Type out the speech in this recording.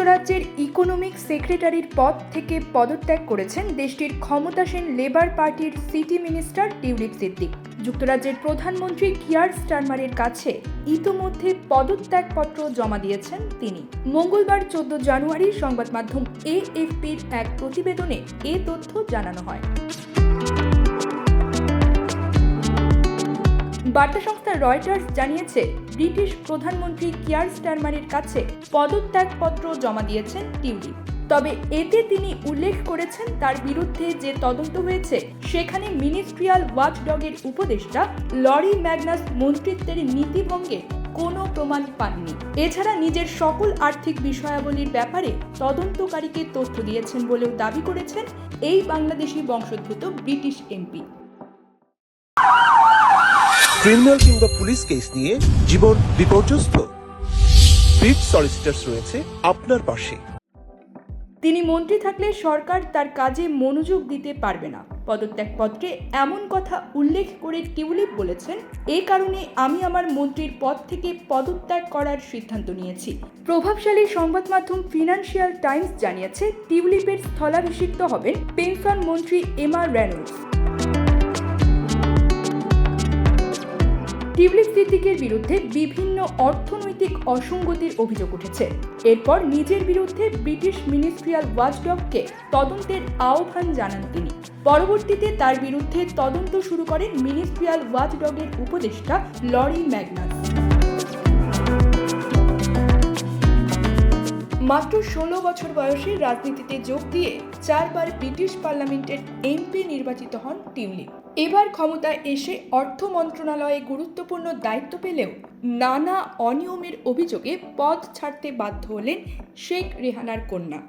যুক্তরাজ্যের ইকোনমিক সেক্রেটারির পদ থেকে পদত্যাগ করেছেন দেশটির ক্ষমতাসীন লেবার পার্টির সিটি মিনিস্টার টিউলিপ সিদ্দিক। যুক্তরাজ্যের প্রধানমন্ত্রী কিয়ার স্টারমারের কাছে ইতোমধ্যে পদত্যাগপত্র জমা দিয়েছেন তিনি। মঙ্গলবার চোদ্দ জানুয়ারি সংবাদ মাধ্যম এএফপির এক প্রতিবেদনে এ তথ্য জানানো হয়। বার্তা সংস্থা রয়টার্স জানিয়েছে, ব্রিটিশ প্রধানমন্ত্রী কিয়ার স্টারমারের কাছে পদত্যাগপত্র জমা দিয়েছেন টিউলিপ। তবে এতে তিনি উল্লেখ করেছেন তার বিরুদ্ধে যে তদন্ত হয়েছে, সেখানে মিনিস্ট্রিয়াল ওয়াচডগের উপদেষ্টা লরি ম্যাগনাস মন্ত্রিত্বের নীতিভঙ্গে কোনো প্রমাণ পাননি। এছাড়া নিজের সকল আর্থিক বিষয়াবলীর ব্যাপারে তদন্তকারীকে তথ্য দিয়েছেন বলেও দাবি করেছেন এই বাংলাদেশি বংশোদ্ভূত ব্রিটিশ এমপি। ক্রিমিনাল কিংবা পুলিশ কেস নিয়ে জীবন বিপর্যস্ত। বিট সলিসিটার্স রয়েছে আপনার পাশে। তিনি মন্ত্রী থাকলে সরকার তার কাজে মনোযোগ দিতে পারবে না। পদত্যাগপত্রে এমন কথা উল্লেখ করে টিউলিপ বলেছেন এই কারণে আমি আমার মন্ত্রীর পদ থেকে পদত্যাগ করার সিদ্ধান্ত নিয়েছি। প্রভাবশালী সংবাদ মাধ্যম ফিনান্সিয়াল টাইমস জানিয়েছে, টিউলিপের স্থলাভিষিক্ত হবেন পেনশন মন্ত্রী এমা রেনল্ডস টিউলিপ সিদ্দিকের বিরুদ্ধে বিভিন্ন অর্থনৈতিক অসঙ্গতির অভিযোগ উঠেছে। এরপর নিজের বিরুদ্ধে ব্রিটিশ মিনিস্ট্রিয়াল ওয়াচডগকে তদন্তের আহ্বান জানান তিনি। পরবর্তীতে তার বিরুদ্ধে তদন্ত শুরু করেন মিনিস্ট্রিয়াল ওয়াচডগের উপদেষ্টা লরি ম্যাগনাস। মাত্র ষোলো বছর বয়সে রাজনীতিতে যোগ দিয়ে চারবার ব্রিটিশ পার্লামেন্টের এমপি নির্বাচিত হন টিউলিপ এবার ক্ষমতায় এসে অর্থ মন্ত্রণালয়ে গুরুত্বপূর্ণ দায়িত্ব পেলেও নানা অনিয়মের অভিযোগে পদ ছাড়তে বাধ্য হলেন শেখ রেহানার কন্যা।